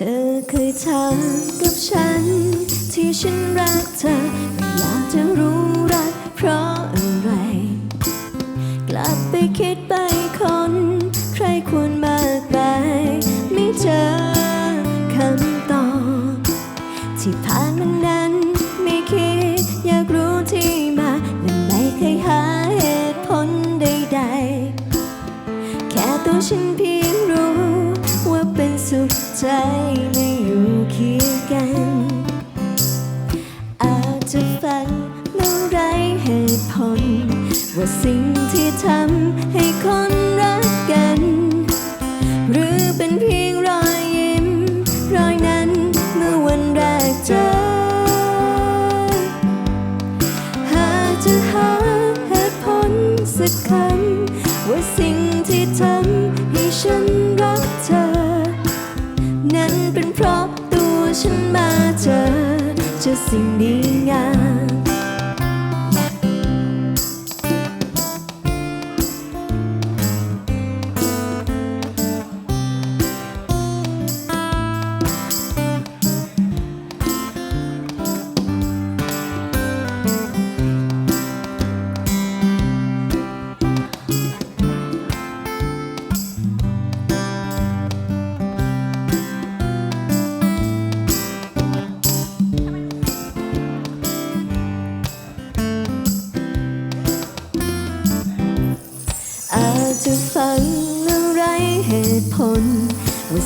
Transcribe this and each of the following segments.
ธอเคยถามกับฉัน ที่ฉันรักเธอไม่อยากจะรู้รักเพราะอะไร กลับไปคิดไปคน ใครควรมากไปไม่เจอคำตอบที่ผ่านมัน ใจไม่อยู่เคียงกัน อาจจะฟังแล้วไรเหตุผล ว่าสิ่งที่ทำให้คนรักกัน หรือเป็นเพียงรอยยิ้ม รอยนั้นเมื่อวันแรกเจอ หากจะหาเหตุผลสักคำ นั้นเป็นเพราะตัวฉันมาเจอเจอสิ่งดีงาม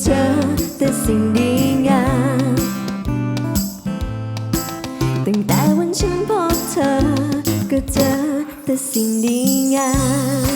เจอแต่สิ่งดีงามตั้งแต่วันฉันพบเธอ ก็เจอแต่สิ่งดีงาม